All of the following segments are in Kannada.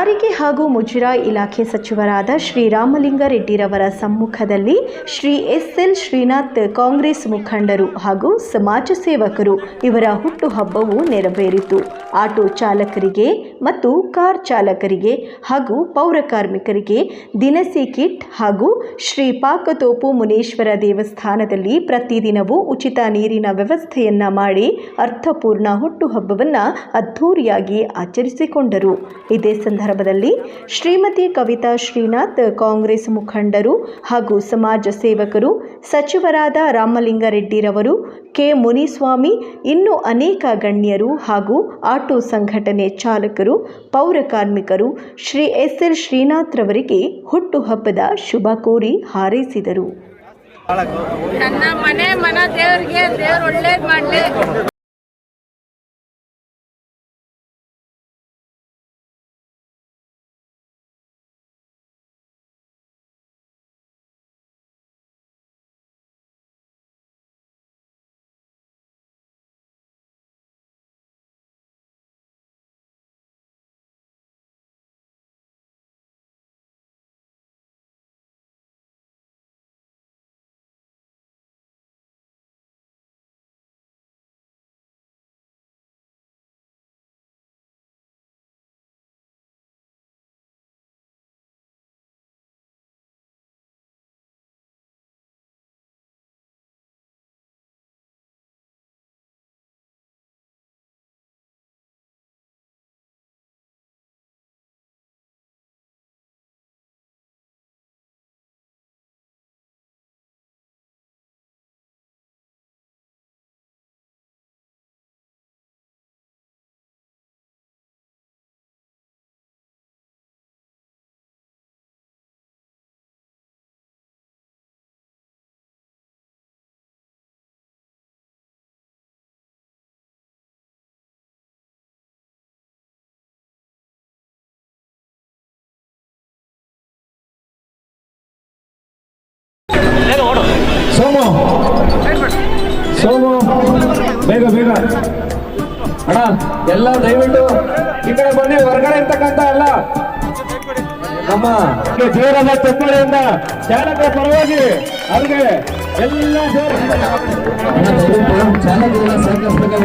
ಸಾರಿಗೆ ಹಾಗೂ ಮುಜರಾ ಇಲಾಖೆ ಸಚಿವರಾದ ಶ್ರೀರಾಮಲಿಂಗಾರೆಡ್ಡಿರವರ ಸಮ್ಮುಖದಲ್ಲಿ ಶ್ರೀ ಎಸ್ ಎಲ್ ಶ್ರೀನಾಥ್ ಕಾಂಗ್ರೆಸ್ ಮುಖಂಡರು ಹಾಗೂ ಸಮಾಜ ಸೇವಕರು ಇವರ ಹುಟ್ಟುಹಬ್ಬವು ನೆರವೇರಿತು. ಆಟೋ ಚಾಲಕರಿಗೆ ಮತ್ತು ಕಾರ್ ಚಾಲಕರಿಗೆ ಹಾಗೂ ಪೌರ ಕಾರ್ಮಿಕರಿಗೆ ದಿನಸಿ ಕಿಟ್ ಹಾಗೂ ಶ್ರೀ ಪಾಕತೋಪು ಮುನೇಶ್ವರ ದೇವಸ್ಥಾನದಲ್ಲಿ ಪ್ರತಿದಿನವೂ ಉಚಿತ ನೀರಿನ ವ್ಯವಸ್ಥೆಯನ್ನ ಮಾಡಿ ಅರ್ಥಪೂರ್ಣ ಹುಟ್ಟುಹಬ್ಬವನ್ನು ಅದ್ಧೂರಿಯಾಗಿ ಆಚರಿಸಿಕೊಂಡರು. ಇದೇ ಸಂದರ್ಭದಲ್ಲಿ ಶ್ರೀಮತಿ ಕವಿತಾ ಶ್ರೀನಾಥ್, ಕಾಂಗ್ರೆಸ್ ಮುಖಂಡರು ಹಾಗೂ ಸಮಾಜ ಸೇವಕರು, ಸಚಿವರಾದ ರಾಮಲಿಂಗಾರೆಡ್ಡಿರವರು, ಕೆ. ಮುನಿಸ್ವಾಮಿ, ಇನ್ನೂ ಅನೇಕ ಗಣ್ಯರು ಹಾಗೂ ಆಟೋ ಸಂಘಟನೆ ಚಾಲಕರು, ಪೌರ ಕಾರ್ಮಿಕರು, ಶ್ರೀ ಎಸ್. ಎಲ್. ಶ್ರೀನಾಥ್ರವರಿಗೆ ಹುಟ್ಟುಹಬ್ಬದ ಶುಭ ಕೋರಿ ಹಾರೈಸಿದರು. ನನ್ನ ಮನೆ ಮನ ದೇವರಿಗೆ ದೇವ್ರು ಒಳ್ಳೇದು ಮಾಡ್ಲಿ. ಸೋಮು. ಸೋಮು, ಬೇಗ ಬೇಗ. ಅಣ್ಣ, ಎಲ್ಲ ದಯವಿಟ್ಟು ಈ ಕಡೆ ಬನ್ನಿ, ಹೊರಗಡೆ ಇರ್ತಕ್ಕಂಥ ಎಲ್ಲ. ನಮ್ಮ ಜೀವನ ತುಪ್ಪಳಿಯಿಂದ ಚಾಲಕರ ಪರವಾಗಿ ಅವ್ರಿಗೆ ಎಲ್ಲ ಸೇರಿ ಚಾಲಕರ ಸಹಕರಿಸಬೇಕಾದ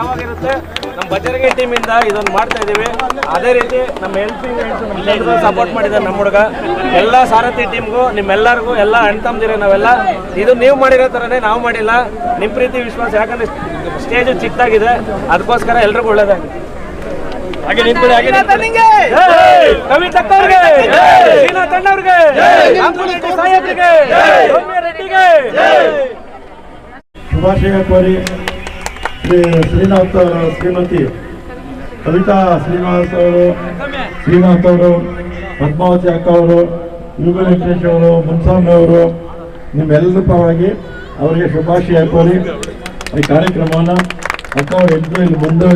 ಯಾವಾಗಿರುತ್ತೆ? ನಮ್ಮ ಟೀಮ್ ಇಂದ ಇದೊಂದು ಮಾಡ್ತಾ ಇದ್ದೀವಿ. ಅದೇ ರೀತಿ ನಮ್ಮ ಹೆಲ್ಪಿಂಗ್ ನಮ್ಮ ಸಪೋರ್ಟ್ ಮಾಡಿದ್ದಾರೆ ನಮ್ಮ ಹುಡುಗ. ಎಲ್ಲ ಸಾರಥಿ ಟೀಮ್ಗೂ ನಿಮ್ಮೆಲ್ಲರಿಗೂ ಎಲ್ಲ ಅಣ್ಣ ತಮ್ಮದಿರ ನಾವೆಲ್ಲ. ಇದು ನೀವು ಮಾಡಿರೋ ಥರನೇ ನಾವು ಮಾಡಿಲ್ಲ. ನಿಮ್ಮ ಪ್ರೀತಿ ವಿಶ್ವಾಸ ಯಾಕಂದ್ರೆ ಸ್ಟೇಜ್ ಚಿಕ್ಕದಾಗಿದೆ. ಅದಕ್ಕೋಸ್ಕರ ಎಲ್ರಿಗೂ ಒಳ್ಳೇದಾಗಿದೆ ಹಾಗೆ ನಿಂತ್ಕೊಳ್ಳಿ ಹಾಗೆ ರೆಡ್ಡಿಗೆ! ಶುಭಾಶಯ ಕೋರಿ. ಶ್ರೀ ಶ್ರೀನಾಥ್ ಅವರ ಶ್ರೀಮತಿ ಕವಿತಾ ಶ್ರೀನಿವಾಸ್ ಅವರು ಶ್ರೀನಾಥ್ ಅವರು ಪದ್ಮಾವತಿ ಅಕ್ಕ ಅವರು ಯುಗ ವೆಂಕಟೇಶ್ ಅವರು ಮುನ್ಸ್ವಾಮಿ ಅವರು ನಿಮ್ಮೆಲ್ಲರ ಪರವಾಗಿ ಅವರಿಗೆ ಶುಭಾಶಯ ಕೋರಿ ಈ ಕಾರ್ಯಕ್ರಮವನ್ನು ಅಕ್ಕ ಅವರು ಇಲ್ಲಿ ಮುಂದೆ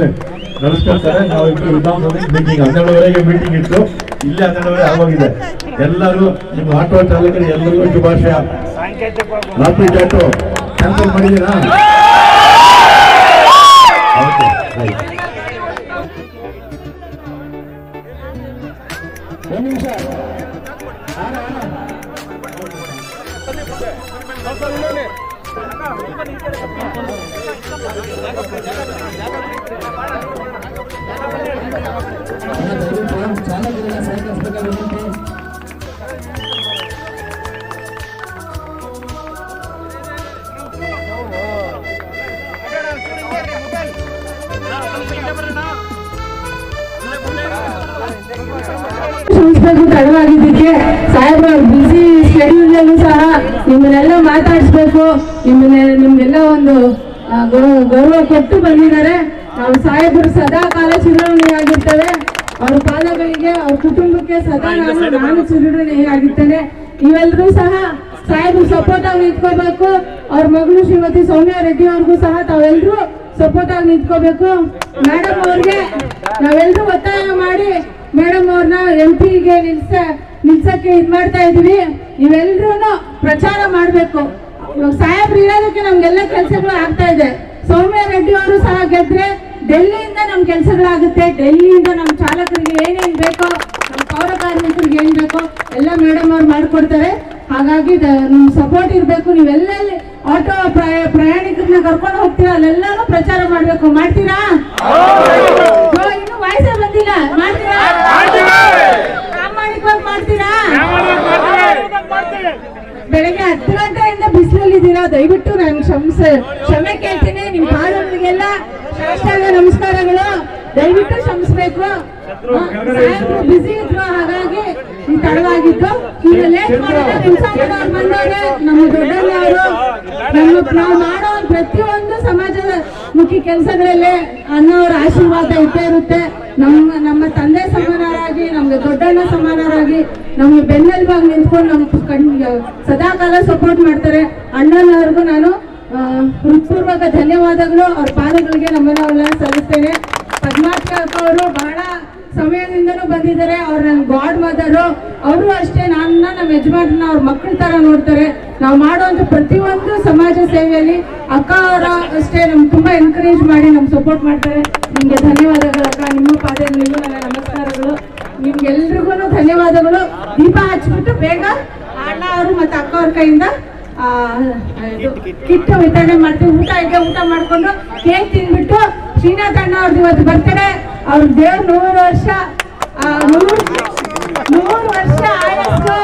ನಡೆಸ್ಕೊಳ್ತಾರೆ ನಾವು ಇಬ್ಬರು ವಿಧಾನಸಭೆ ಮೀಟಿಂಗ್ ಹನ್ನೆರಡುವರೆಗೆ ಮೀಟಿಂಗ್ ಇತ್ತು. ಇಲ್ಲೇ ಹನ್ನೆರಡುವರೆ ಆಗೋಗಿದೆ. ಎಲ್ಲರೂ ನಿಮ್ಮ ಆಟೋ ಚಾಲಕರಿಗೆ ಎಲ್ಲರಿಗೂ ಶುಭಾಶಯ. ರಾತ್ರಿ ಜಾಟು ಕ್ಯಾನ್ಸಲ್ ಮಾಡಿದ್ದೀರಾ? ಓಕೆ ರೈಟ್ ಒಂದು ನಿಮಿಷ ಚಾಲಕರನ್ನ ಸಹಕರಿಸಬೇಕಾದ ವಿನಂತಿ ಕ್ಷಮಿಸಬೇಕು ತಡವಾಗಿದ್ದಕ್ಕೆ ಸಾಹೇಬ್ರ ಬಿಸಿ ಶೆಡ್ಯೂಲ್ನಲ್ಲೂ ಸಹ ನಿಮ್ಮನ್ನೆಲ್ಲ ಮಾತಾಡಿಸ್ಬೇಕು ನಿಮ್ಮನ್ನ ನಿಮ್ಗೆಲ್ಲ ಒಂದು ಗೌರವ ಕೊಟ್ಟು ಬಂದಿದ್ದಾರೆ. ನಾವು ಸಾಹೇಬರು ಸದಾ ಕಾಲ ಚಿರಋಣಿಯಾಗಿರ್ತೇವೆ ಅವ್ರ ಪಾದಗಳಿಗೆ ಅವ್ರ ಕುಟುಂಬಕ್ಕೆ ಸದಾ ನಾನು ನಾನು ಚಿರಋಣಿಯಾಗಿರ್ತೇನೆ ಇವೆಲ್ಲರೂ ಸಹ ಸಾಹೇಬ್ರು ಸಪೋರ್ಟ್ ಆಗಿ ನಿಂತ್ಕೋಬೇಕು ಅವ್ರ ಮಗಳು ಶ್ರೀಮತಿ ಸೌಮ್ಯ ರೆಡ್ಡಿ ಅವ್ರಿಗೂ ಸಹ ತಾವೆಲ್ಲರೂ ಸಪೋರ್ಟ್ ಆಗಿ ನಿಂತ್ಕೋಬೇಕು. ಮೇಡಮ್ ಅವ್ರಿಗೆ ನಾವೆಲ್ಲರೂ ಒತ್ತಾಯ ಮಾಡಿ ಮೇಡಮ್ ಅವ್ರನ್ನ ಎಂ ಪಿಗೆ ನಿಲ್ಸ, ನಿಲ್ಸಕ್ಕೆ ಇದು ಮಾಡ್ತಾ ಇದೀವಿ. ಇವೆಲ್ಲರೂ ಪ್ರಚಾರ ಮಾಡಬೇಕು. ಸಾಹೇಬ್ರು ಇರೋದಕ್ಕೆ ನಮ್ಗೆಲ್ಲ ಕೆಲಸಗಳು ಆಗ್ತಾ ಇದೆ. ಸೌಮ್ಯ ರೆಡ್ಡಿ ಅವರು ಸಹ ಗೆದ್ರೆ ಡೆಲ್ಲಿಯಿಂದ ನಮ್ ಕೆಲಸಗಳಾಗುತ್ತೆ. ಡೆಲ್ಲಿಯಿಂದ ನಮ್ ಚಾಲಕರಿಗೆ ಏನೇನ್ ಬೇಕೋ, ನಮ್ ಪೌರ ಕಾರ್ಮಿಕರಿಗೆ ಏನ್ ಬೇಕೋ ಎಲ್ಲ ಮೇಡಮ್ ಅವ್ರು ಮಾಡ್ಕೊಡ್ತಾರೆ. ಹಾಗಾಗಿ ನಿಮ್ ಸಪೋರ್ಟ್ ಇರ್ಬೇಕು. ನೀವೆಲ್ಲೆಲ್ಲಿ ಆಟೋ ಪ್ರಯ ಪ್ರಯಾಣಿಕರನ್ನ ಕರ್ಕೊಂಡು ಹೋಗ್ತೀರಾ? ಅಲ್ಲೆಲ್ಲಾನು ಪ್ರಚಾರ ಮಾಡ್ಬೇಕು. ಮಾಡ್ತೀರಾ? ಇನ್ನು ವಯಸ್ಸೇ ಬಂದಿಲ್ಲ. ಮಾಡ್ತೀರಾ? ಪ್ರಾಮಾಣಿಕವಾಗಿ ಮಾಡ್ತೀರಾ? ಬೆಳಗ್ಗೆ ಹತ್ತು ಗಂಟೆಯಿಂದ ಬಿಸಿಲಲ್ಲಿದ್ದೀರಾ? ದಯವಿಟ್ಟು ನಾನು ಕ್ಷಮಿಸ. ಕ್ಷಮೆ ಕೇಳ್ತೀನಿ. ನಿಮ್ ಪಾದಗಳಿಗೆಲ್ಲ ನಮಸ್ಕಾರಗಳು. ದಯವಿಟ್ಟು ಕ್ಷಮಿಸ್ಬೇಕು. ಬಿಸಿ ಇದ್ರು ಹಾಗಾಗಿ ತಡವಾಗಿತ್ತು ತಡವಾಗಿದ್ದು. ಈಗ ಲೇಟ್ ಮಾಡಿದ್ರೆ ಬಂದವ್ರೆ. ನಮ್ಮ ದೊಡ್ಡವರು ನಮ್ಮ ನಾವು ಮಾಡೋ ಪ್ರತಿಯೊಂದು ಸಮಾಜದ ಮುಖ್ಯ ಕೆಲಸಗಳಲ್ಲಿ ಅನ್ನೋರ ಆಶೀರ್ವಾದ ಇದ್ದೇ ಇರುತ್ತೆ. ನಮ್ಮ ನಮ್ಮ ತಂದೆ ಸಮಾನರಾಗಿ, ನಮ್ಗೆ ದೊಡ್ಡಣ್ಣ ಸಮಾನರಾಗಿ, ನಮ್ಗೆ ಬೆನ್ನೆಲುಬಾಗಿ ನಿಂತ್ಕೊಂಡು ನಮ್ಮ ಕಣ್ ಸದಾಕಾಲ ಸಪೋರ್ಟ್ ಮಾಡ್ತಾರೆ. ಅಣ್ಣನವ್ರಿಗೂ ನಾನು ಹೃತ್ಪೂರ್ವಕ ಧನ್ಯವಾದಗಳು. ಅವ್ರ ಪಾದಗಳಿಗೆ ನಮ್ಮನ್ನ ಸಲ್ಲಿಸ್ತೇನೆ ಅಕ್ಕ ಅವರು ಬಹಳ ಸಮಯದಿಂದನೂ ಬಂದಿದ್ದಾರೆ, ಅವ್ರು ನನ್ನ ಗಾಡ್ ಮದರು ಅವರು ಅಷ್ಟೇ, ನನ್ನ ನಮ್ಮ ಯಜಮಾನ ಅವ್ರ ಮಕ್ಕಳ ತರ ನೋಡ್ತಾರೆ. ನಾವು ಮಾಡುವಂತ ಪ್ರತಿಯೊಂದು ಸಮಾಜ ಸೇವೆಯಲ್ಲಿ ಅಕ್ಕ ಅವರ ಅಷ್ಟೇ ನಮ್ಗೆ ತುಂಬಾ ಎನ್ಕರೇಜ್ ಮಾಡಿ ನಮ್ಗೆ ಸಪೋರ್ಟ್ ಮಾಡ್ತಾರೆ. ನಿಮ್ಗೆ ಧನ್ಯವಾದಗಳು ಅಕ್ಕ, ನಿಮ್ಮ ಪಾದಗಳಿಗೂ ನನ್ನ ನಮಸ್ಕಾರಗಳು. ನಿಮ್ಗೆಲ್ರಿಗೂ ಧನ್ಯವಾದಗಳು. ದೀಪ ಹಚ್ಬಿಟ್ಟು ಬೇಗ ಅಣ್ಣ ಅವರು ಮತ್ತೆ ಅಕ್ಕ ಅವ್ರ ಕೈಯಿಂದ ಕಿಟ್ಟ ವಿತರಣೆ ಮಾಡ್ತೀವಿ. ಊಟ ಇದೆ ಊಟ ಮಾಡ್ಕೊಂಡು ಕೇಕ್ ತಿಂದ್ಬಿಟ್ಟು ಶ್ರೀನಾಥ್ ಅಣ್ಣ ಅವ್ರದ್ದು ಇವತ್ತು ಬರ್ತಡೆ ಅವ್ರ ದೇವ್ರ ನೂರು ವರ್ಷ ನೂರು ನೂರು ವರ್ಷ ಆಯಸ್ಸು.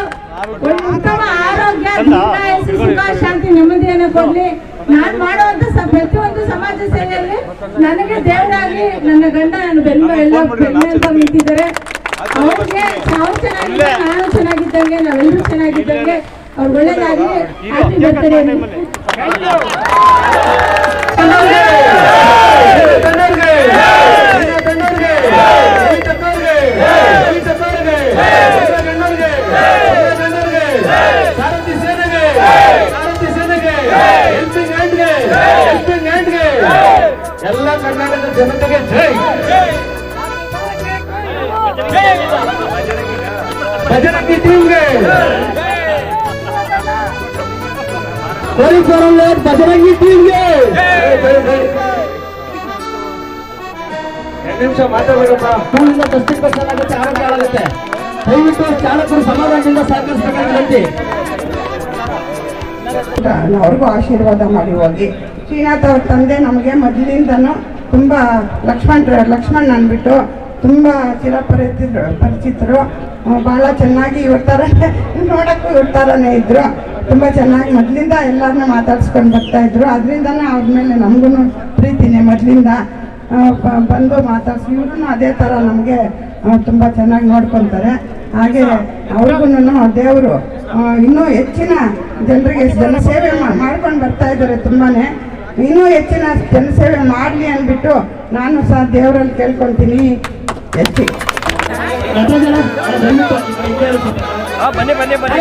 ಉತ್ತಮ ಆರೋಗ್ಯ ದೀರ್ಘಾಯಸ್ಸು ಸುಖ ಶಾಂತಿ ನೆಮ್ಮದಿಯನ್ನು ಕೊಡ್ಲಿ. ನಾನ್ ಮಾಡುವಂತ ಪ್ರತಿಯೊಂದು ಸಮಾಜ ಸೇವೆಯಲ್ಲಿ ನನಗೆ ದೇವರಾಗಿ ನನ್ನ ಗಂಡ ನನ್ನ ಬೆನ್ನ ಎಲ್ಲ ನಿಂತಿದ್ದಾರೆ. ಅವ್ರಿಗೆ ನಾವು ಚೆನ್ನಾಗಿದ್ದ ನಾನು ಚೆನ್ನಾಗಿದ್ದಂಗೆ ನಾವೆಲ್ಲರೂ ಚೆನ್ನಾಗಿದ್ದಂಗೆ ಅವ್ರು ಒಳ್ಳೇದಾಗಿ ಹ್ಯಾಪಿ ಬರ್ತಾರೆ ಜನತೆಗೆ ಜೈ. ಬಜರಂಗಿ ಟೀಮ್ಗೆ. ಪರಿಸರಲ್ಲೇ ಬಜರಂಗಿ ಟೀಮ್ಗೆ. ಎರಡು ನಿಮಿಷ ಮಾತಾಡಬೇಕಪ್ಪ. ಆರೋಗ್ಯ ಆಗುತ್ತೆ ದಯವಿಟ್ಟು ಚಾಲಕರು ಸಮಾಧಾನದಿಂದ ಸಹಕರಿಸಬೇಕಾಗಿ ಅವ್ರಿಗೂ ಆಶೀರ್ವಾದ ಮಾಡಿ ಹೋಗಿ. ಶ್ರೀನಾಥ್ ಅವ್ರ ತಂದೆ ನಮಗೆ ಮೊದಲಿಂದನೂ ತುಂಬ ಲಕ್ಷ್ಮಣ್ ಲಕ್ಷ್ಮಣ್ ಅಂದ್ಬಿಟ್ಟು ತುಂಬ ಚಿರಪರಿಚಿತರು ಪರಿಚಿತರು. ಭಾಳ ಚೆನ್ನಾಗಿ ಇವ್ರ ಥರ ನೋಡೋಕ್ಕೂ ಇವ್ರ ಥರನೇ ಇದ್ದರು ತುಂಬ ಚೆನ್ನಾಗಿ ಮೊದಲಿಂದ ಎಲ್ಲರನ್ನ ಮಾತಾಡ್ಸ್ಕೊಂಡು ಬರ್ತಾ ಇದ್ರು. ಅದರಿಂದನೇ ಅವ್ರ ಮೇಲೆ ನಮಗೂ ಪ್ರೀತಿನೇ ಮೊದಲಿಂದ. ಬಂದು ಮಾತಾಡ್ಸಿ ಇವ್ರೂ ಅದೇ ಥರ ನಮಗೆ ತುಂಬ ಚೆನ್ನಾಗಿ ನೋಡ್ಕೊತಾರೆ. ಹಾಗೆ ಅವ್ರಿಗೂ ದೇವರು ಇನ್ನೂ ಹೆಚ್ಚಿನ ಜನರಿಗೆ ಜನ ಸೇವೆ ಮಾಡ್ಕೊಂಡು ಬರ್ತಾ ಇದ್ದಾರೆ ತುಂಬಾನೇ. ಇನ್ನೂ ಹೆಚ್ಚಿನ ಜನಸೇವೆ ಮಾಡಲಿ ಅಂದ್ಬಿಟ್ಟು ನಾನು ಸಹ ದೇವರಲ್ಲಿ ಕೇಳ್ಕೊತೀನಿ. ಹೆಚ್ಚಿ. ಬನ್ನಿ ಬನ್ನಿ ಬನ್ನಿ.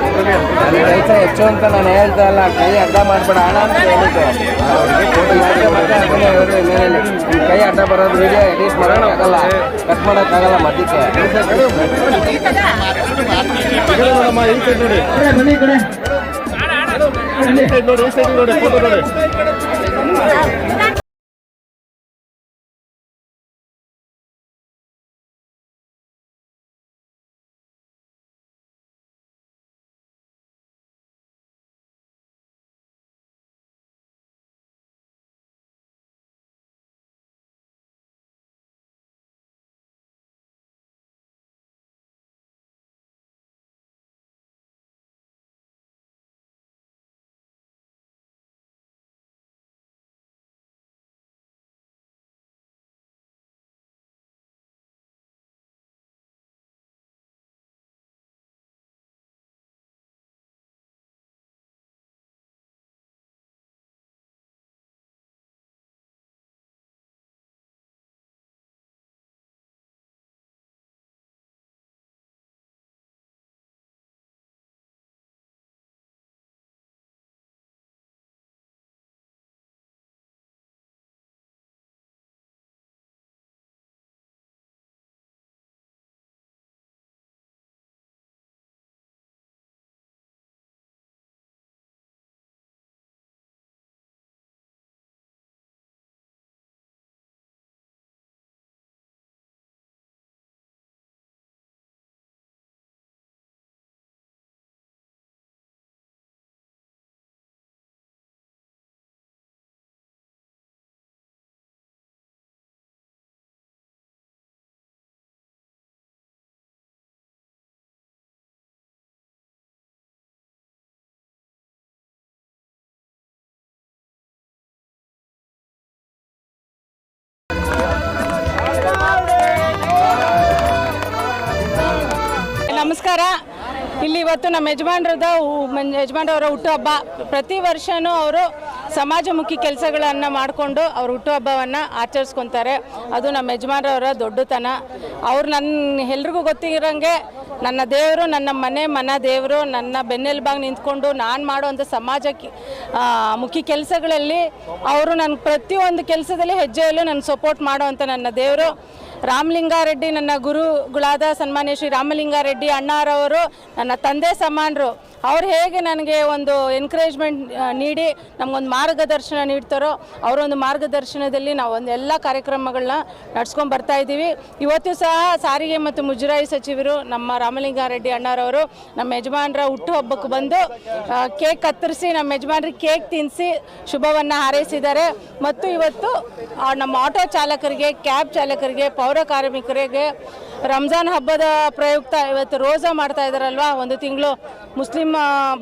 ಕೆಲಸ ಹೆಚ್ಚು ಅಂತ ನಾನು ಹೇಳ್ತಾ ಇಲ್ಲ. ಕೈ ಅಡ್ಡ ಮಾಡಬೇಡ. ಹಣ ಅಂತ ಹೇಳಿದ್ದು ಕೈ ಅಡ್ಡ ಬರೋದು ವಿಡಿಯೋ ಎಡಿಟ್ ಮಾಡೋಕ್ಕಾಗಲ್ಲ ಕಟ್ ಮಾಡೋಕ್ಕಾಗಲ್ಲ ಮಧ್ಯಕ್ಕೆ. ನೋಡಿ ನೋಡಿ ನೋಡಿ. ನಮಸ್ಕಾರ. ಇಲ್ಲಿ ಇವತ್ತು ನಮ್ಮ ಯಜಮಾನ್ರದ ಯಜಮಾನ್ರವರ ಹುಟ್ಟುಹಬ್ಬ ಪ್ರತಿ ವರ್ಷವೂ ಅವರು ಸಮಾಜಮುಖಿ ಕೆಲಸಗಳನ್ನು ಮಾಡಿಕೊಂಡು ಅವ್ರ ಹುಟ್ಟುಹಬ್ಬವನ್ನು ಆಚರಿಸ್ಕೊತಾರೆ. ಅದು ನಮ್ಮ ಯಜಮಾನ್ರವರ ದೊಡ್ಡತನ. ಅವ್ರು ನನ್ನ ಎಲ್ರಿಗೂ ಗೊತ್ತಿರೋಂಗೆ ನನ್ನ ದೇವರು, ನನ್ನ ಮನೆ, ಮನ ದೇವರು, ನನ್ನ ಬೆನ್ನೆಲುಬಾಗಿ ನಿಂತ್ಕೊಂಡು ನಾನು ಮಾಡುವಂಥ ಸಮಾಜಕ್ಕೆ ಮುಖಿ ಕೆಲಸಗಳಲ್ಲಿ ಅವರು ನನ್ನ ಪ್ರತಿಯೊಂದು ಕೆಲಸದಲ್ಲಿ ಹೆಜ್ಜೆಯಲ್ಲೂ ನನ್ನ ಸಪೋರ್ಟ್ ಮಾಡುವಂಥ ನನ್ನ ದೇವರು. ರಾಮಲಿಂಗಾರೆಡ್ಡಿ ನನ್ನ ಗುರುಗಳಾದ ಸನ್ಮಾನ್ಯ ಶ್ರೀ ರಾಮಲಿಂಗಾರೆಡ್ಡಿ ಅಣ್ಣಾರವರು, ನನ್ನ ತಂದೆ ಸಮಾನರು, ಅವ್ರು ಹೇಗೆ ನನಗೆ ಒಂದು ಎನ್ಕರೇಜ್ಮೆಂಟ್ ನೀಡಿ ನಮಗೊಂದು ಮಾರ್ಗದರ್ಶನ ನೀಡ್ತಾರೋ, ಅವರೊಂದು ಮಾರ್ಗದರ್ಶನದಲ್ಲಿ ನಾವು ಒಂದು ಎಲ್ಲ ಕಾರ್ಯಕ್ರಮಗಳನ್ನ ನಡ್ಸ್ಕೊಂಡು ಬರ್ತಾ ಇದ್ದೀವಿ. ಇವತ್ತು ಸಹ ಸಾರಿಗೆ ಮತ್ತು ಮುಜರಾಯಿ ಸಚಿವರು ನಮ್ಮ ರಾಮಲಿಂಗಾರೆಡ್ಡಿ ಅಣ್ಣಾರವರು ನಮ್ಮ ಯಜಮಾನರ ಹುಟ್ಟುಹಬ್ಬಕ್ಕೆ ಬಂದು ಕೇಕ್ ಕತ್ತರಿಸಿ, ನಮ್ಮ ಯಜಮಾನ್ರಿಗೆ ಕೇಕ್ ತಿನ್ನಿಸಿ ಶುಭವನ್ನು ಹಾರೈಸಿದ್ದಾರೆ. ಮತ್ತು ಇವತ್ತು ನಮ್ಮ ಆಟೋ ಚಾಲಕರಿಗೆ, ಕ್ಯಾಬ್ ಚಾಲಕರಿಗೆ ಪೌರ ಕಾರ್ಮಿಕರಿಗೆ ರಂಜಾನ್ ಹಬ್ಬದ ಪ್ರಯುಕ್ತ ಇವತ್ತು ರೋಜಾ ಮಾಡ್ತಾ ಇದ್ದಾರಲ್ವಾ ಒಂದು ತಿಂಗಳು ಮುಸ್ಲಿಂ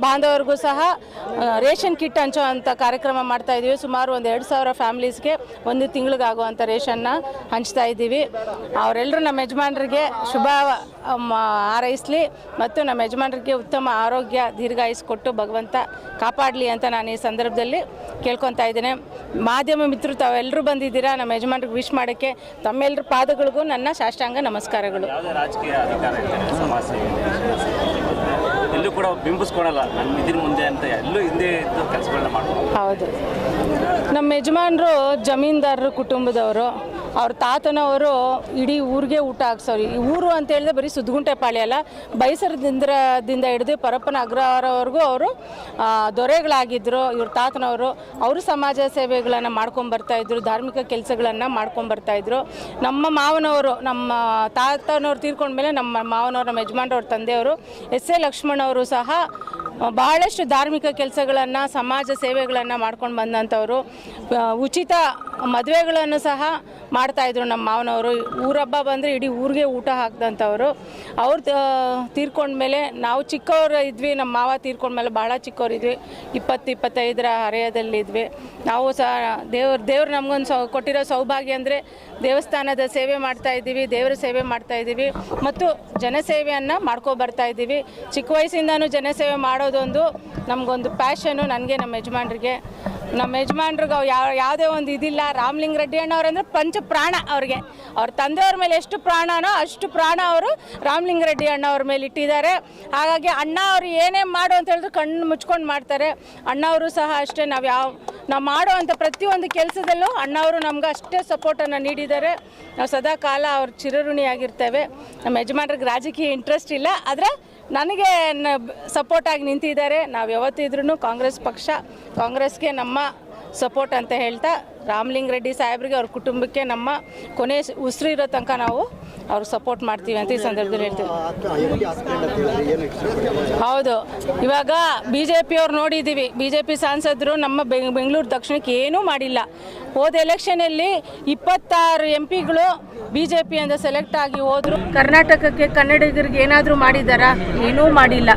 ಬಾಂಧವರಿಗೂ ಸಹ ರೇಷನ್ ಕಿಟ್ ಹಂಚೋ ಅಂತ ಕಾರ್ಯಕ್ರಮ ಮಾಡ್ತಾ ಇದ್ದೀವಿ ಸುಮಾರು ಒಂದು ಎರಡು ಸಾವಿರ ಫ್ಯಾಮಿಲೀಸ್ಗೆ ಒಂದು ತಿಂಗಳಿಗಾಗುವಂಥ ರೇಷನ್ನ ಹಂಚ್ತಾ ಇದ್ದೀವಿ. ಅವರೆಲ್ಲರೂ ನಮ್ಮ ಯಜಮಾನರಿಗೆ ಶುಭ ಹಾರೈಸಲಿ ಮತ್ತು ನಮ್ಮ ಯಜಮಾನರಿಗೆ ಉತ್ತಮ ಆರೋಗ್ಯ ದೀರ್ಘಾಯಿಸಿ ಕೊಟ್ಟು ಭಗವಂತ ಕಾಪಾಡಲಿ ಅಂತ ನಾನು ಈ ಸಂದರ್ಭದಲ್ಲಿ ಕೇಳ್ಕೊತಾ ಇದ್ದೇನೆ. ಮಾಧ್ಯಮ ಮಿತ್ರರು ತಾವೆಲ್ಲರೂ ಬಂದಿದ್ದೀರಾ? ನಮ್ಮ ಯಜಮಾನ್ರಿಗೆ ವಿಶ್ ಮಾಡೋಕ್ಕೆ ತಮ್ಮೆಲ್ಲರ ಪಾದಗಳಿಗೂ ನನ್ನ ಸಾಷ್ಟಾಂಗ ನಮಸ್ಕಾರಗಳು. ರಾಜಕೀಯ ಎಲ್ಲೂ ಕೂಡ ಬಿಂಬಿಸ್ಕೊಳಲ್ಲ ನನ್ನ ಇದ್ರ ಮುಂದೆ ಅಂತ ಎಲ್ಲೂ ಹಿಂದೆ ಇದ್ದು ಕೆಲಸಗಳನ್ನ ಮಾಡ್ಬೋದು. ಹೌದು. ನಮ್ಮ ಯಜಮಾನರು ಜಮೀನ್ದಾರರು ಕುಟುಂಬದವರು ಅವ್ರ ತಾತನವರು ಇಡೀ ಊರಿಗೆ ಊಟ ಹಾಕ್ಸೋರು. ಈ ಊರು ಅಂತ ಹೇಳಿದ್ರೆ ಬರೀ ಸುದ್ಗುಂಟೆ ಪಾಳ್ಯ ಅಲ್ಲ ಬೈಸರದಿಂದ ಹಿಡಿದು ಪರಪ್ಪನ ಅಗ್ರಹಾರವರೆಗೂ ಅವರು ದೊರೆಗಳಾಗಿದ್ದರು ಇವ್ರ ತಾತನವರು ಅವರು ಸಮಾಜ ಸೇವೆಗಳನ್ನು ಮಾಡ್ಕೊಂಬರ್ತಾಯಿದ್ರು ಧಾರ್ಮಿಕ ಕೆಲಸಗಳನ್ನು ಮಾಡ್ಕೊಂಬರ್ತಾಯಿದ್ರು ನಮ್ಮ ಮಾವನವರು, ನಮ್ಮ ತಾತನವ್ರು ತೀರ್ಕೊಂಡ್ಮೇಲೆ ನಮ್ಮ ಮಾವನವರು, ನಮ್ಮ ಯಜಮಾನ್ರವ್ರ ತಂದೆಯವರು ಎಸ್ ಎ ಲಕ್ಷ್ಮಣ್ ಅವರು ಸಹ ಭಾಳಷ್ಟು ಧಾರ್ಮಿಕ ಕೆಲಸಗಳನ್ನು, ಸಮಾಜ ಸೇವೆಗಳನ್ನು ಮಾಡ್ಕೊಂಡು ಬಂದಂಥವ್ರು. ಉಚಿತ ಮದುವೆಗಳನ್ನು ಸಹ ಮಾಡ್ತಾಯಿದ್ರು ನಮ್ಮ ಮಾವನವರು. ಊರಬ್ಬ ಬಂದರೆ ಇಡೀ ಊರಿಗೆ ಊಟ ಹಾಕ್ದಂಥವ್ರು. ಅವ್ರು ತೀರ್ಕೊಂಡ್ಮೇಲೆ ನಾವು ಚಿಕ್ಕವರು ಇದ್ವಿ, ನಮ್ಮ ಮಾವ ತೀರ್ಕೊಂಡ್ಮೇಲೆ ಭಾಳ ಚಿಕ್ಕವರಿದ್ವಿ ಇಪ್ಪತ್ತು, ಇಪ್ಪತ್ತೈದರ ಹರೆಯದಲ್ಲಿದ್ವಿ. ನಾವು ಸಹ ದೇವ್ರ, ದೇವ್ರು ನಮಗೊಂದು ಸೌ, ಕೊಟ್ಟಿರೋ ಸೌಭಾಗ್ಯ ಅಂದರೆ ದೇವಸ್ಥಾನದ ಸೇವೆ ಮಾಡ್ತಾ ಇದ್ದೀವಿ, ದೇವರ ಸೇವೆ ಮಾಡ್ತಾ ಇದ್ದೀವಿ. ಮತ್ತು ಜನಸೇವೆಯನ್ನು ಮಾಡ್ಕೊ ಬರ್ತಾ ಇದ್ದೀವಿ. ಚಿಕ್ಕ ವಯಸ್ಸಿಂದನೂ ಜನಸೇವೆ ಮಾಡೋದೊಂದು ನಮಗೊಂದು ಪ್ಯಾಷನು ನನಗೆ ನಮ್ಮ ಯಜಮಾನ್ರಿಗೆ. ನಮ್ಮ ಯಜಮಾನ್ರಿಗೆ ಅವ್ರು ಯಾವ ಯಾವುದೇ ಒಂದು ಇದಿಲ್ಲ. ರಾಮಲಿಂಗ ರೆಡ್ಡಿ ಅಣ್ಣವ್ರಂದ್ರೆ ಪಂಚ ಪ್ರಾಣ ಅವ್ರಿಗೆ. ಅವ್ರ ತಂದೆಯವ್ರ ಮೇಲೆ ಎಷ್ಟು ಪ್ರಾಣನೋ ಅಷ್ಟು ಪ್ರಾಣ ಅವರು ರಾಮಲಿಂಗ ರೆಡ್ಡಿ ಅಣ್ಣವ್ರ ಮೇಲೆ ಇಟ್ಟಿದ್ದಾರೆ. ಹಾಗಾಗಿ ಅಣ್ಣ ಅವರು ಏನೇ ಮಾಡು ಅಂತ ಹೇಳಿದ್ರು ಕಣ್ಣು ಮುಚ್ಕೊಂಡು ಮಾಡ್ತಾರೆ. ಅಣ್ಣವರು ಸಹ ಅಷ್ಟೇ, ನಾವು ಯಾವ, ನಾವು ಮಾಡುವಂಥ ಪ್ರತಿಯೊಂದು ಕೆಲಸದಲ್ಲೂ ಅಣ್ಣವರು ನಮ್ಗೆ ಅಷ್ಟೇ ಸಪೋರ್ಟನ್ನು ನೀಡಿದ್ದಾರೆ. ನಾವು ಸದಾ ಕಾಲ ಅವ್ರ ಚಿರಋಣಿಯಾಗಿರ್ತೇವೆ. ನಮ್ಮ ಯಜಮಾನ್ರಿಗೆ ರಾಜಕೀಯ ಇಂಟ್ರೆಸ್ಟ್ ಇಲ್ಲ. ಆದರೆ ನನಗೆ ಸಪೋರ್ಟಾಗಿ ನಿಂತಿದ್ದಾರೆ. ನಾವು ಯಾವತ್ತಿದ್ರೂ ಕಾಂಗ್ರೆಸ್ ಪಕ್ಷ ಕಾಂಗ್ರೆಸ್ಗೆ ನಮ್ಮ ಸಪೋರ್ಟ್ ಅಂತ ಹೇಳ್ತಾ ರಾಮಲಿಂಗ ರೆಡ್ಡಿ ಸಾಹೇಬ್ರಿಗೆ ಅವ್ರ ಕುಟುಂಬಕ್ಕೆ ನಮ್ಮ ಕೊನೆ ಉಸಿರು ಇರೋ ತನಕ ನಾವು ಅವ್ರಿಗೆ ಸಪೋರ್ಟ್ ಮಾಡ್ತೀವಿ ಅಂತ ಈ ಸಂದರ್ಭದಲ್ಲಿ ಹೇಳ್ತೀವಿ. ಹೌದು. ಇವಾಗ ಬಿ ಜೆ ಪಿಯವ್ರು ನೋಡಿದ್ದೀವಿ ಬಿ ಜೆ ಪಿ ಸಾಂಸದರು ನಮ್ಮ ಬೆಂಗ್, ಬೆಂಗಳೂರು ದಕ್ಷಿಣಕ್ಕೆ ಏನೂ ಮಾಡಿಲ್ಲ. ಹೋದ ಎಲೆಕ್ಷನಲ್ಲಿ ಇಪ್ಪತ್ತಾರು ಎಂ ಪಿಗಳು ಬಿ ಜೆ ಪಿಯಿಂದ ಸೆಲೆಕ್ಟ್ ಆಗಿ ಹೋದ್ರು. ಕರ್ನಾಟಕಕ್ಕೆ ಕನ್ನಡಿಗರಿಗೆ ಏನಾದರೂ ಮಾಡಿದ್ದಾರಾ ಏನೂ ಮಾಡಿಲ್ಲ.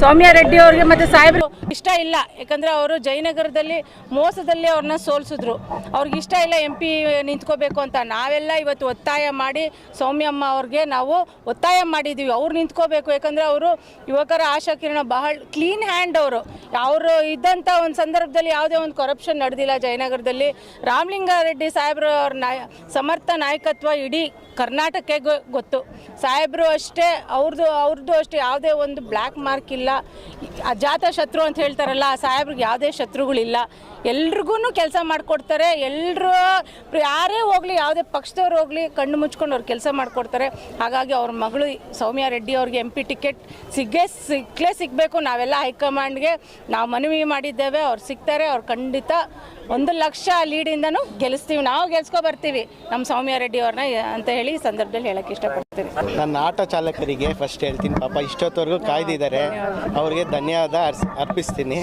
ಸೌಮ್ಯ ರೆಡ್ಡಿ ಅವ್ರಿಗೆ ಮತ್ತು ಸಾಹೇಬರು ಇಷ್ಟ ಇಲ್ಲ. ಯಾಕಂದರೆ ಅವರು ಜಯನಗರದಲ್ಲಿ ಮೋಸದಲ್ಲಿ ಅವ್ರನ್ನ ಸೋಲಿಸಿದ್ರು. ಅವ್ರಿಗೆ ಇಷ್ಟ ಇಲ್ಲ ಎಂ ಪಿ ನಿಂತ್ಕೋಬೇಕು ಅಂತ. ನಾವೆಲ್ಲ ಇವತ್ತು ಒತ್ತಾಯ ಮಾಡಿ ಸೌಮ್ಯಮ್ಮ ಅವ್ರಿಗೆ ನಾವು ಒತ್ತಾಯ ಮಾಡಿದ್ದೀವಿ ಅವ್ರು ನಿಂತ್ಕೋಬೇಕು. ಯಾಕಂದರೆ ಅವರು ಯುವಕರ ಆಶಾಕಿರಣ ಬಹಳ ಕ್ಲೀನ್ ಹ್ಯಾಂಡ್ ಅವರು. ಅವರು ಇದ್ದಂಥ ಒಂದು ಸಂದರ್ಭದಲ್ಲಿ ಯಾವುದೇ ಒಂದು ಕರಪ್ಷನ್ ನಡೆದಿಲ್ಲ. ಜಯನಗರದಲ್ಲಿ ರಾಮಲಿಂಗಾರೆಡ್ಡಿ ಸಾಹೇಬ್ರು ಅವ್ರ ನಾಯ, ಸಮರ್ಥ ನಾಯಕತ್ವ ಇಡೀ ಕರ್ನಾಟಕಕ್ಕೆ ಗೊತ್ತು. ಸಾಹೇಬರು ಅಷ್ಟೇ ಅವ್ರದ್ದು ಅವ್ರದ್ದು ಅಷ್ಟೇ ಯಾವುದೇ ಒಂದು ಬ್ಲ್ಯಾಕ್ ಮಾರ್ಕ್ ಇಲ್ಲ. ಅಜಾತ ಶತ್ರು ಅಂತ ಹೇಳ್ತಾರಲ್ಲ, ಆ ಸಾಹೇಬ್ರಿಗೆ ಯಾವುದೇ ಶತ್ರುಗಳಿಲ್ಲ. ಎಲ್ರಿಗೂ ಕೆಲಸ ಮಾಡಿಕೊಡ್ತಾರೆ. ಎಲ್ಲರೂ ಯಾರೇ ಹೋಗಲಿ, ಯಾವುದೇ ಪಕ್ಷದವ್ರು ಹೋಗಲಿ, ಕಣ್ಣು ಮುಚ್ಕೊಂಡು ಅವ್ರು ಕೆಲಸ ಮಾಡಿಕೊಡ್ತಾರೆ. ಹಾಗಾಗಿ ಅವ್ರ ಮಗಳು ಸೌಮ್ಯ ರೆಡ್ಡಿ ಅವ್ರಿಗೆ ಎಂ ಪಿ ಟಿಕೆಟ್ ಸಿಗೇ ಸಿಕ್ಕಲೇ ಸಿಗಬೇಕು. ನಾವೆಲ್ಲ ಹೈಕಮಾಂಡ್ಗೆ ನಾವು ಮನವಿ ಮಾಡಿದ್ದೇವೆ. ಅವ್ರು ಸಿಗ್ತಾರೆ. ಅವ್ರು ಖಂಡಿತ ಒಂದು ಲಕ್ಷ ಲೀಡಿಂದನೂ ಗೆಲ್ಲಿಸ್ತೀವಿ. ನಾವು ಗೆಲ್ಸ್ಕೊ ಬರ್ತೀವಿ. ನಮ್ಮ ಸೌಮ್ಯ ರೆಡ್ಡಿ ಅವ್ರನ್ನ ಅಂತ ಹೇಳಿ ಸಂದರ್ಭದಲ್ಲಿ ಹೇಳಕ್ಕೆ ಇಷ್ಟಪಡ್ತೀನಿ. ನನ್ನ ಆಟೋ ಚಾಲಕರಿಗೆ ಫಸ್ಟ್ ಹೇಳ್ತೀನಿ. ಪಾಪ ಇಷ್ಟೊತ್ತವರೆಗೂ ಕಾಯ್ದಿದ್ದಾರೆ. ಅವ್ರಿಗೆ ಧನ್ಯವಾದ ಅರ್ಪಿಸ್ತೀನಿ.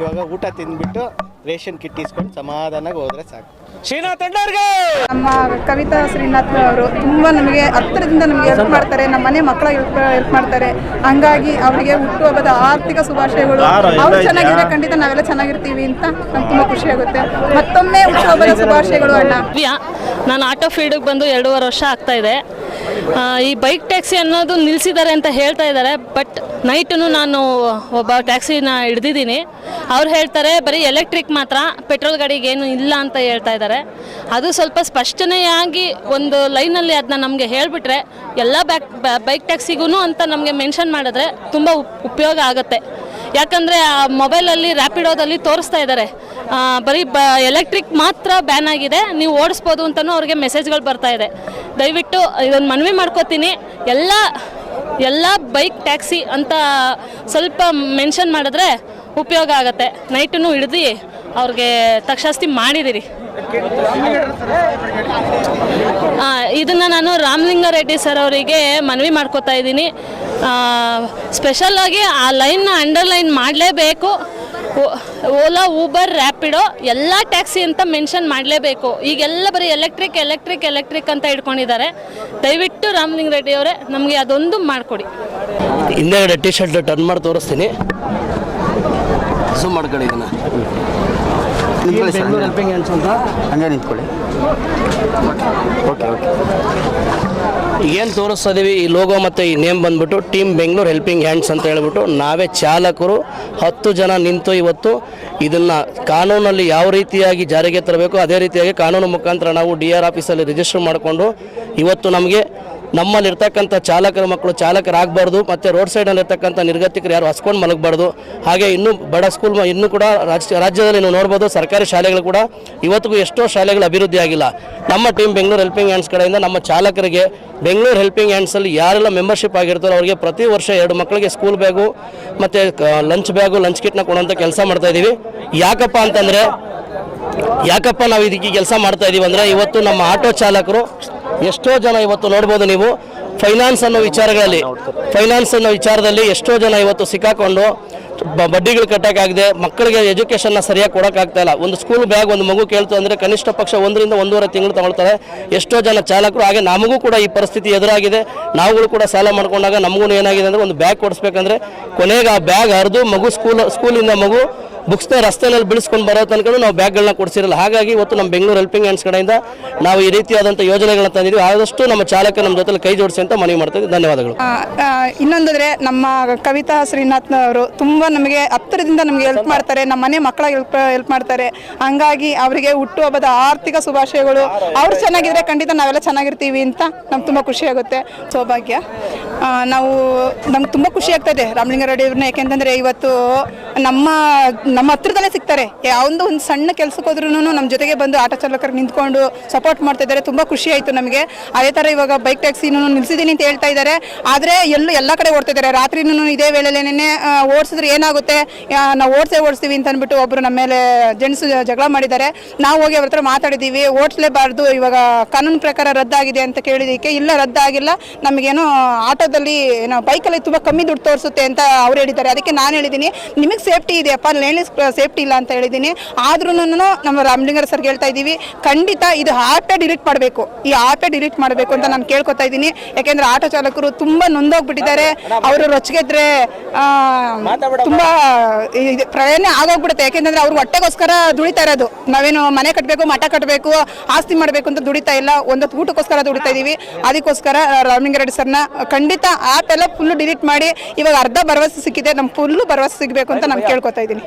ಇವಾಗ ಊಟ ತಿಂದ್ಬಿಟ್ಟು ರೇಷನ್ ಕಿಟ್ ಇಸ್ಕೊಂಡು ಸಮಾಧಾನಾಗಿ ಹೋದ್ರೆ ಸಾಕು. ಶ್ರೀನಾಥ್ ಅಂಡರ್ಗೆ ನಮ್ಮ ಕವಿತಾ ಶ್ರೀನಾಥ್ ಅವರು ತುಂಬ ನಮಗೆ ಹತ್ತಿರದಿಂದ ನಮಗೆ ಹೆಲ್ಪ್ ಮಾಡ್ತಾರೆ ನಮ್ಮ ಮನೆ ಮಕ್ಕಳ ಹೆಲ್ಪ್ ಹೆಲ್ಪ್ ಮಾಡ್ತಾರೆ. ಹಂಗಾಗಿ ಅವರಿಗೆ ಹುಟ್ಟುಹಬ್ಬದ ಆರ್ಥಿಕ ಶುಭಾಶಯಗಳು. ಅವ್ರು ಚೆನ್ನಾಗಿದ್ರೆ ಖಂಡಿತ ನಾವೆಲ್ಲ ಚೆನ್ನಾಗಿರ್ತೀವಿ ಅಂತ ನಮ್ಗೆ ತುಂಬ ಖುಷಿ ಆಗುತ್ತೆ. ಮತ್ತೊಮ್ಮೆ ಹುಟ್ಟುಹಬ್ಬದ ಶುಭಾಶಯಗಳು ಅಣ್ಣ. ನಾನು ಆಟೋ ಫೀಲ್ಡಿಗೆ ಬಂದು ಎರಡೂವರೆ ವರ್ಷ ಆಗ್ತಾ ಇದೆ. ಈ ಬೈಕ್ ಟ್ಯಾಕ್ಸಿ ಅನ್ನೋದು ನಿಲ್ಲಿಸಿದ್ದಾರೆ ಅಂತ ಹೇಳ್ತಾ ಇದ್ದಾರೆ ಬಟ್ ನೈಟು ನಾನು ಒಬ್ಬ ಟ್ಯಾಕ್ಸಿನ ಹಿಡ್ದಿದ್ದೀನಿ. ಅವ್ರು ಹೇಳ್ತಾರೆ, ಬರೀ ಎಲೆಕ್ಟ್ರಿಕ್ ಮಾತ್ರ, ಪೆಟ್ರೋಲ್ ಗಾಡಿಗೆ ಏನು ಇಲ್ಲ ಅಂತ ಹೇಳ್ತಾ ಇದ್ದಾರೆ. ಅದು ಸ್ವಲ್ಪ ಸ್ಪಷ್ಟನೆಯಾಗಿ ಒಂದು ಲೈನಲ್ಲಿ ಅದನ್ನ ನಮಗೆ ಹೇಳಿಬಿಟ್ರೆ, ಎಲ್ಲ ಬ್ಯಾಕ್, ಬೈಕ್ ಟ್ಯಾಕ್ಸಿಗೂ ಅಂತ ನಮಗೆ ಮೆನ್ಷನ್ ಮಾಡಿದ್ರೆ ತುಂಬ ಉಪ್- ಉಪಯೋಗ ಆಗುತ್ತೆ. ಯಾಕಂದರೆ ಆ ಮೊಬೈಲಲ್ಲಿ ರ್ಯಾಪಿಡೋದಲ್ಲಿ ತೋರಿಸ್ತಾ ಇದ್ದಾರೆ. ಬರೀ ಬ, ಎಲೆಕ್ಟ್ರಿಕ್ ಮಾತ್ರ ಬ್ಯಾನ್ ಆಗಿದೆ, ನೀವು ಓಡಿಸ್ಬೋದು ಅಂತಲೂ ಅವ್ರಿಗೆ ಮೆಸೇಜ್ಗಳು ಬರ್ತಾ ಇದೆ. ದಯವಿಟ್ಟು ಇದೊಂದು ಮನವಿ ಮಾಡ್ಕೋತೀನಿ. ಎಲ್ಲ ಎಲ್ಲ ಬೈಕ್, ಟ್ಯಾಕ್ಸಿ ಅಂತ ಸ್ವಲ್ಪ ಮೆನ್ಷನ್ ಮಾಡಿದ್ರೆ ಉಪಯೋಗ ಆಗುತ್ತೆ. ನೈಟನ್ನು ಹಿಡಿದು ಅವ್ರಿಗೆ ತಕ್ಷಾಸ್ತಿ ಮಾಡಿದಿರಿ. ಇದನ್ನು ನಾನು ರಾಮಲಿಂಗಾರೆಡ್ಡಿ ಸರ್ ಅವರಿಗೆ ಮನವಿ ಮಾಡ್ಕೋತಾ ಇದ್ದೀನಿ. ಸ್ಪೆಷಲ್ಲಾಗಿ ಆ ಲೈನ್ನ ಅಂಡರ್ಲೈನ್ ಮಾಡಲೇಬೇಕು. ಓಲಾ ಊಬರ್ ರ್ಯಾಪಿಡೋ ಎಲ್ಲ ಟ್ಯಾಕ್ಸಿ ಅಂತ ಮೆನ್ಷನ್ ಮಾಡಲೇಬೇಕು. ಈಗೆಲ್ಲ ಬರೀ ಎಲೆಕ್ಟ್ರಿಕ್ ಎಲೆಕ್ಟ್ರಿಕ್ ಎಲೆಕ್ಟ್ರಿಕ್ ಅಂತ ಇಟ್ಕೊಂಡಿದ್ದಾರೆ ದಯವಿಟ್ಟು ರಾಮಲಿಂಗ ರೆಡ್ಡಿ ಅವರೇ ನಮಗೆ ಅದೊಂದು ಮಾಡಿಕೊಡಿ. ಹಿಂದೆಗಡೆ ಟಿ ಶರ್ಟ್ ಟರ್ನ್ ಮಾಡಿ ತೋರಿಸ್ತೀನಿ. ಝೂಮ್ ಮಾಡ್ಕೊಳ್ಳಿ ಇದನ್ನ. ಬೆಂಗಳೂರು ಹೆಲ್ಪಿಂಗ್ ಹ್ಯಾಂಡ್ಸ್ ಅಂತ ಹಂಗೆ ನಿಂತ್ಕೊಳ್ಳಿ. ಓಕೆ ಓಕೆ ಏನು ತೋರಿಸ್ತಾ ಇದೀವಿ, ಈ ಲೋಗೋ ಮತ್ತು ಈ ನೇಮ್ ಬಂದ್ಬಿಟ್ಟು ಟೀಮ್ ಬೆಂಗಳೂರು ಹೆಲ್ಪಿಂಗ್ ಹ್ಯಾಂಡ್ಸ್ ಅಂತ ಹೇಳ್ಬಿಟ್ಟು ನಾವೇ ಚಾಲಕರು, ಹತ್ತು ಜನ ನಿಂತು ಇವತ್ತು ಇದನ್ನು ಕಾನೂನಲ್ಲಿ ಯಾವ ರೀತಿಯಾಗಿ ಜಾರಿಗೆ ತರಬೇಕು, ಅದೇ ರೀತಿಯಾಗಿ ಕಾನೂನು ಮುಖಾಂತರ ನಾವು ಡಿ ಆರ್ ಆಫೀಸಲ್ಲಿ ರಿಜಿಸ್ಟರ್ ಮಾಡಿಕೊಂಡು ಇವತ್ತು ನಮಗೆ ನಮ್ಮಲ್ಲಿರ್ತಕ್ಕಂಥ ಚಾಲಕರ ಮಕ್ಕಳು ಚಾಲಕರಾಗಬಾರ್ದು, ಮತ್ತು ರೋಡ್ ಸೈಡಲ್ಲಿರ್ತಕ್ಕಂಥ ನಿರ್ಗತಿಕರು ಯಾರು ಹಸ್ಕೊಂಡು ಮಲಗಬಾರ್ದು. ಹಾಗೆ ಇನ್ನೂ ಬಡ ಸ್ಕೂಲ್ ಇನ್ನೂ ಕೂಡ ರಾಜ್ಯ ರಾಜ್ಯದಲ್ಲಿ ನೀವು ನೋಡ್ಬೋದು ಸರ್ಕಾರಿ ಶಾಲೆಗಳು ಕೂಡ ಇವತ್ತಿಗೂ ಎಷ್ಟೋ ಶಾಲೆಗಳು ಅಭಿವೃದ್ಧಿ ಆಗಿಲ್ಲ. ನಮ್ಮ ಟೀಮ್ ಬೆಂಗಳೂರು ಹೆಲ್ಪಿಂಗ್ ಹ್ಯಾಂಡ್ಸ್ ಕಡೆಯಿಂದ ನಮ್ಮ ಚಾಲಕರಿಗೆ ಬೆಂಗಳೂರು ಹೆಲ್ಪಿಂಗ್ ಹ್ಯಾಂಡ್ಸಲ್ಲಿ ಯಾರೆಲ್ಲ ಮೆಂಬರ್ಶಿಪ್ ಆಗಿರ್ತಾರೋ ಅವರಿಗೆ ಪ್ರತಿ ವರ್ಷ ಎರಡು ಮಕ್ಕಳಿಗೆ ಸ್ಕೂಲ್ ಬ್ಯಾಗು ಮತ್ತು ಲಂಚ್ ಬ್ಯಾಗು ಲಂಚ್ ಕಿಟ್ನ ಕೊಡುವಂಥ ಕೆಲಸ ಮಾಡ್ತಾ ಇದ್ದೀವಿ. ಯಾಕಪ್ಪ ಅಂತಂದರೆ, ಯಾಕಪ್ಪ ನಾವು ಇದಕ್ಕೆ ಕೆಲಸ ಮಾಡ್ತಾ ಇದೀವಿ ಅಂದರೆ ಇವತ್ತು ನಮ್ಮ ಆಟೋ ಚಾಲಕರು ಎಷ್ಟೋ ಜನ ಇವತ್ತು ನೋಡ್ಬೋದು ನೀವು. ಫೈನಾನ್ಸ್ ಅನ್ನೋ ವಿಚಾರಗಳಲ್ಲಿ ಫೈನಾನ್ಸ್ ಅನ್ನೋ ವಿಚಾರದಲ್ಲಿ ಎಷ್ಟೋ ಜನ ಇವತ್ತು ಸಿಕ್ಕಾಕೊಂಡು ಬಡ್ಡಿಗಳು ಕಟ್ಟೋಕ್ಕಾಗದೆ, ಮಕ್ಕಳಿಗೆ ಎಜುಕೇಷನ್ನ ಸರಿಯಾಗಿ ಕೊಡೋಕ್ಕಾಗ್ತಾ ಇಲ್ಲ. ಒಂದು ಸ್ಕೂಲ್ ಬ್ಯಾಗ್ ಒಂದು ಮಗು ಕೇಳ್ತು ಅಂದರೆ ಕನಿಷ್ಠ ಪಕ್ಷ ಒಂದರಿಂದ ಒಂದೂವರೆ ತಿಂಗಳು ತಗೊಳ್ತಾರೆ. ಎಷ್ಟೋ ಜನ ಚಾಲಕರು, ಹಾಗೆ ನಮಗೂ ಕೂಡ ಈ ಪರಿಸ್ಥಿತಿ ಎದುರಾಗಿದೆ. ನಾವುಗಳು ಕೂಡ ಸಾಲ ಮಾಡ್ಕೊಂಡಾಗ ನಮಗೂ ಏನಾಗಿದೆ ಅಂದರೆ ಒಂದು ಬ್ಯಾಗ್ ಕೊಡಿಸ್ಬೇಕಂದ್ರೆ ಕೊನೆಗೆ ಆ ಬ್ಯಾಗ್ ಹರಿದು ಮಗು ಸ್ಕೂಲ್ ಸ್ಕೂಲಿಂದ ಮಗು ಬುಕ್ಸ್ನ ರಸ್ತೆಯಲ್ಲಿ ಬಿಡಿಸ್ಕೊಂಡು ಬರೋ ತನಕ ನಾವು ಬ್ಯಾಗ್ಗಳನ್ನ ಕೊಡಿಸಿರಲ್ಲ. ಹಾಗಾಗಿ ಇವತ್ತು ನಮ್ಮ ಬೆಂಗಳೂರು ಹೆಲ್ಪಿಂಗ್ ಹ್ಯಾಂಡ್ಸ್ ಕಡೆಯಿಂದ ನಾವು ಈ ರೀತಿಯಾದಂಥ ಯೋಜನೆಗಳನ್ನ ತಂದಿದ್ವಿ ಆದಷ್ಟು ನಮ್ಮ ಚಾಲಕ ನಮ್ಮ ಜೊತೆ ಕೈ ಜೋಡಿಸಿ ಅಂತ ಮನವಿ ಮಾಡ್ತಾ ಇದ್ದೀವಿ ಧನ್ಯವಾದಗಳು ಇನ್ನೊಂದ್ರೆ ನಮ್ಮ ಕವಿತಾ ಶ್ರೀನಾಥ್ ಅವರು ತುಂಬ ನಮಗೆ ಹತ್ತಿರದಿಂದ ನಮಗೆ ಹೆಲ್ಪ್ ಮಾಡ್ತಾರೆ. ನಮ್ಮ ಮನೆ ಮಕ್ಕಳ ಹೆಲ್ಪ್ ಹೆಲ್ಪ್ ಮಾಡ್ತಾರೆ. ಹಂಗಾಗಿ ಅವರಿಗೆ ಹುಟ್ಟುಹಬ್ಬದ ಆರ್ಥಿಕ ಶುಭಾಶಯಗಳು. ಅವ್ರು ಚೆನ್ನಾಗಿದ್ರೆ ಖಂಡಿತ ನಾವೆಲ್ಲ ಚೆನ್ನಾಗಿರ್ತೀವಿ ಅಂತ ನಮ್ಗೆ ತುಂಬ ಖುಷಿ ಆಗುತ್ತೆ. ಸೌಭಾಗ್ಯ. ನಾವು ನಮ್ಗೆ ತುಂಬ ಖುಷಿ ಆಗ್ತದೆ ರಾಮಲಿಂಗಾರೆಡ್ಡಿ ಅವ್ರನ್ನ. ಯಾಕೆಂತಂದರೆ ಇವತ್ತು ನಮ್ಮ ನಮ್ಮ ಹತ್ರದಲ್ಲೇ ಸಿಗ್ತಾರೆ. ಯಾವೊಂದು ಒಂದು ಸಣ್ಣ ಕೆಲಸಕ್ಕೆ ಹೋದ್ರೂ ನಮ್ಮ ಜೊತೆಗೆ ಬಂದು ಆಟೋ ಚಾಲಕರು ನಿಂತ್ಕೊಂಡು ಸಪೋರ್ಟ್ ಮಾಡ್ತಾ ಇದ್ದಾರೆ. ತುಂಬ ಖುಷಿ ಆಯಿತು ನಮಗೆ. ಅದೇ ಥರ ಇವಾಗ ಬೈಕ್ ಟ್ಯಾಕ್ಸಿನೂ ನಿಲ್ಸಿದ್ದೀನಿ ಅಂತ ಹೇಳ್ತಾ ಇದ್ದಾರೆ. ಆದರೆ ಎಲ್ಲೂ ಎಲ್ಲ ಕಡೆ ಓಡ್ತಾ ಇದ್ದಾರೆ. ರಾತ್ರಿನೂ ಇದೇ ವೇಳೆಲೇನೆ ಓಡಿಸಿದ್ರೆ ಏನಾಗುತ್ತೆ? ನಾವು ಓಡಿಸೇ ಓಡಿಸ್ತೀವಿ ಅಂತ ಅಂದ್ಬಿಟ್ಟು ಒಬ್ಬರು ನಮ್ಮ ಮೇಲೆ ಜೆಂಟ್ಸ್ ಜಗಳ ಮಾಡಿದ್ದಾರೆ. ನಾವು ಹೋಗಿ ಅವ್ರ ಹತ್ರ ಮಾತಾಡಿದ್ದೀವಿ. ಓಡಿಸ್ಲೇಬಾರ್ದು. ಇವಾಗ ಕಾನೂನು ಪ್ರಕಾರ ರದ್ದಾಗಿದೆ ಅಂತ ಕೇಳಿದಕ್ಕೆ ಇಲ್ಲ, ರದ್ದಾಗಿಲ್ಲ. ನಮಗೇನೋ ಆಟೋದಲ್ಲಿ ಏನೋ ಬೈಕಲ್ಲಿ ತುಂಬ ಕಮ್ಮಿ ದುಡ್ಡು ತೋರಿಸುತ್ತೆ ಅಂತ ಅವ್ರು ಹೇಳಿದ್ದಾರೆ. ಅದಕ್ಕೆ ನಾನು ಹೇಳಿದ್ದೀನಿ, ನಿಮಗೆ ಸೇಫ್ಟಿ ಇದೆಯಪ್ಪ? ಲೇಡೀಸ್ ಸೇಫ್ಟಿ ಇಲ್ಲ ಅಂತ ಹೇಳಿದ್ದೀನಿ. ಆದ್ರೂ ನಮ್ಮ ರಾಮಲಿಂಗರ ಸರ್ ಹೇಳ್ತಾ ಇದ್ದೀವಿ ಖಂಡಿತ ಇದು ಆಟೋ ಡಿಲೀಟ್ ಮಾಡಬೇಕು. ಈ ಆಟೋ ಡಿಲೀಟ್ ಮಾಡಬೇಕು ಅಂತ ನಾನು ಕೇಳ್ಕೊತಾ ಇದ್ದೀನಿ. ಯಾಕೆಂದ್ರೆ ಆಟೋ ಚಾಲಕರು ತುಂಬಾ ನೊಂದೋಗ್ಬಿಟ್ಟಿದ್ದಾರೆ. ಅವರು ರೊಚ್ಚಿಗೆದ್ರೆ ತುಂಬಾ ಪ್ರಯಾಣ ಆಗೋಗ್ಬಿಡುತ್ತೆ. ಯಾಕೆಂದ್ರೆ ಅವ್ರು ಹೊಟ್ಟೆಗೋಸ್ಕರ ದುಡಿತಾ ಇರೋದು. ನಾವೇನು ಮನೆ ಕಟ್ಟಬೇಕು ಮಠ ಕಟ್ಟಬೇಕು ಆಸ್ತಿ ಮಾಡಬೇಕು ಅಂತ ದುಡಿತಾ ಇಲ್ಲ. ಒಂದೊತ್ತು ಊಟಕ್ಕೋಸ್ಕರ ದುಡಿತಾ ಇದೀವಿ ಅದಕ್ಕೋಸ್ಕರ ರಾಮಲಿಂಗರೆಡ್ಡಿ ಸರ್ನ ಖಂಡಿತ ಆಪ್ ಎಲ್ಲ ಫುಲ್ ಡಿಲೀಟ್ ಮಾಡಿ. ಇವಾಗ ಅರ್ಧ ಭರವಸೆ ಸಿಕ್ಕಿದೆ. ನಮ್ಗೆ ಫುಲ್ಲು ಭರವಸೆ ಸಿಗಬೇಕು ಅಂತ ನಾನು ಕೇಳ್ಕೊತಾ ಇದ್ದೀನಿ.